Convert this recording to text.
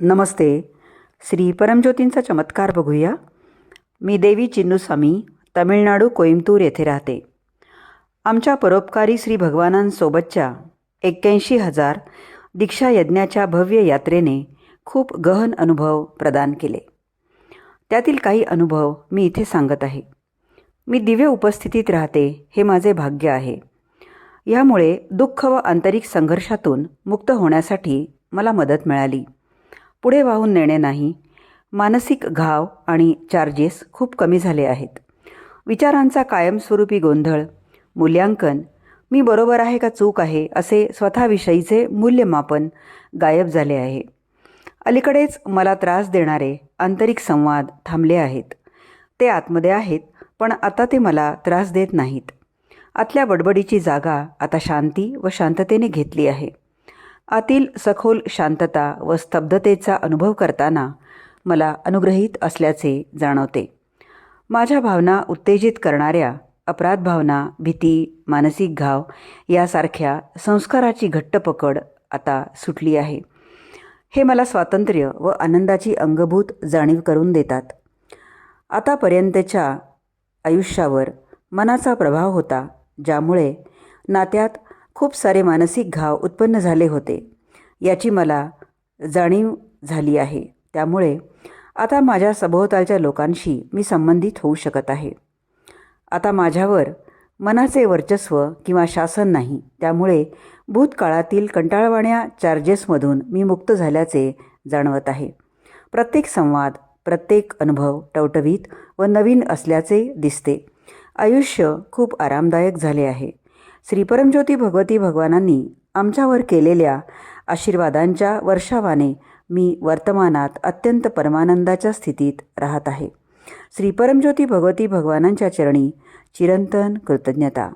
नमस्ते. श्री परमज्योतींचा चमत्कार बघूया. मी देवी चिन्नुस्वामी तमिळनाडू कोइमतूर येथे राहते. आमच्या परोपकारी श्री भगवानांसोबतच्या एक्क्याऐंशी हजार दीक्षा यज्ञाच्या भव्य यात्रेने खूप गहन अनुभव प्रदान केले. त्यातील काही अनुभव मी इथे सांगत आहे. मी दिव्य उपस्थितीत राहते हे माझे भाग्य आहे. यामुळे दुःख व आंतरिक संघर्षातून मुक्त होण्यासाठी मला मदत मिळाली. पुढे वाहून नेणे नाही. मानसिक घाव आणि चार्जेस खूप कमी झाले आहेत. विचारांचा कायमस्वरूपी गोंधळ मूल्यांकन मी बरोबर आहे का चूक आहे असे स्वतःविषयीचे मूल्यमापन गायब झाले आहे. अलीकडेच मला त्रास देणारे आंतरिक संवाद थांबले आहेत. ते आतमध्ये आहेत पण आता ते मला त्रास देत नाहीत. आतल्या बडबडीची जागा आता शांती व शांततेने घेतली आहे. आतील सखोल शांतता व स्तब्धतेचा अनुभव करताना मला अनुग्रहित असल्याचे जाणवते. माझ्या भावना उत्तेजित करणाऱ्या अपराध भावना भीती मानसिक घाव यासारख्या संस्काराची घट्ट पकड आता सुटली आहे. हे मला स्वातंत्र्य व आनंदाची अंगभूत जाणीव करून देतात. आतापर्यंतच्या आयुष्यावर मनाचा प्रभाव होता ज्यामुळे नात्यात खूप सारे मानसिक घाव उत्पन्न झाले होते. याची मला जाणीव झाली आहे. त्यामुळे आता माझ्या सभोवतालच्या लोकांशी मी संबंधित होऊ शकत आहे. आता माझ्यावर मनाचे वर्चस्व किंवा शासन नाही. त्यामुळे भूतकाळातील कंटाळवाण्या चार्जेसमधून मी मुक्त झाल्याचे जाणवत आहे. प्रत्येक संवाद प्रत्येक अनुभव टवटवीत व नवीन असल्याचे दिसते. आयुष्य खूप आरामदायक झाले आहे. श्रीपरमज्योती भगवती भगवानांनी आमच्यावर केलेल्या आशीर्वादांच्या वर्षावाने मी वर्तमानात अत्यंत परमानंदाच्या स्थितीत राहत आहे. श्रीपरमज्योती भगवती भगवानांच्या चरणी चिरंतन कृतज्ञता.